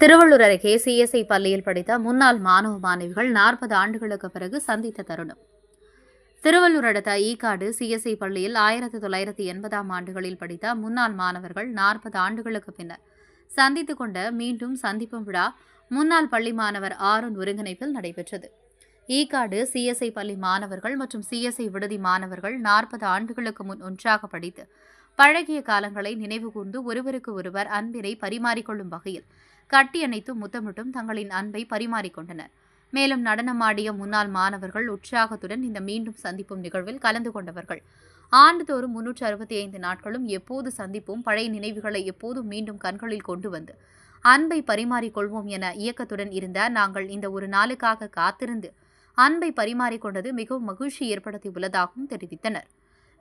திருவள்ளூர் அருகே சிஎஸ்ஐ பள்ளியில் படித்த முன்னாள் மாணவ மாணவிகள் நாற்பது ஆண்டுகளுக்கு பிறகு சந்தித்த தருணம். திருவள்ளூர் அடுத்த ஈகாடு சிஎஸ்ஐ பள்ளியில் ஆயிரத்தி தொள்ளாயிரத்தி எண்பதாம் ஆண்டுகளில் படித்த முன்னாள் மாணவர்கள் நாற்பது ஆண்டுகளுக்கு பின்னர் சந்தித்துக் கொண்ட மீண்டும் சந்திப்பும் விழா முன்னாள் பள்ளி மாணவர் ஆருண் ஒருங்கிணைப்பில் நடைபெற்றது. ஈகாடு சிஎஸ்ஐ பள்ளி மாணவர்கள் மற்றும் சிஎஸ்ஐ விடுதி மாணவர்கள் நாற்பது ஆண்டுகளுக்கு முன் ஒன்றாக படித்து பழகிய காலங்களை நினைவுகூர்ந்து ஒருவருக்கு ஒருவர் அன்பினை பரிமாறிக்கொள்ளும் வகையில் கட்டியணைத்து முத்தமிட்டும் தங்களின் அன்பை பரிமாறிக்கொண்டனர். மேலும் நடனமாடிய முன்னாள் மாணவர்கள் உற்சாகத்துடன் இந்த மீண்டும் சந்திப்பும் நிகழ்வில் கலந்து கொண்டவர்கள். ஆண்டுதோறும் முன்னூற்று அறுபத்தி ஐந்து நாட்களும் எப்போது சந்திப்போம் பழைய நினைவுகளை எப்போதும் மீண்டும் கண்களில் கொண்டு வந்து அன்பை பரிமாறிக்கொள்வோம் என இயக்கத்துடன் இருந்த நாங்கள் இந்த ஒரு நாளுக்காக காத்திருந்து அன்பை பரிமாறிக்கொண்டது மிகவும் மகிழ்ச்சி ஏற்படுத்தி உள்ளதாகவும் தெரிவித்தனர்.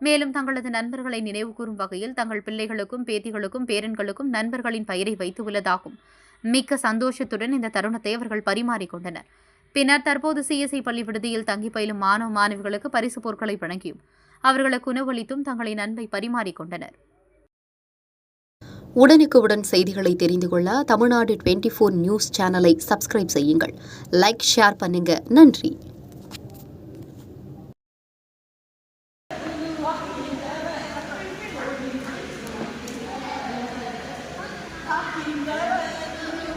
மேலும் தங்களது நண்பர்களை நினைவுகூரும் வகையில் தங்கள் பிள்ளைகளுக்கும் பேத்திகளுக்கும் பேரன்களுக்கும் நண்பர்களின் பெயரை வைத்து உள்ளதாகவும் மிக்க சந்தோஷத்துடன் இந்த தருணத்தை அவர்கள் பரிமாறிக்கொண்டனர். பின்னர் தற்போது சிஎஸ்ஐ பள்ளி விடுதியில் தங்கி பயிலும் மாணவ மாணவிகளுக்கு பரிசு பொருட்களை வழங்கியும் அவர்களுக்கு உணவளித்தும் தங்களின் அன்பை பரிமாறிக்கொண்டனர். உடனுக்குடன் செய்திகளை தெரிந்து கொள்ள தமிழ்நாடு டுவெண்ட்டி ஃபோர் நியூஸ் சேனலை சப்ஸ்கிரைப் செய்யுங்கள். லைக் ஷேர் பண்ணுங்க. நன்றி. Thank you.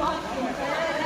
Thank you.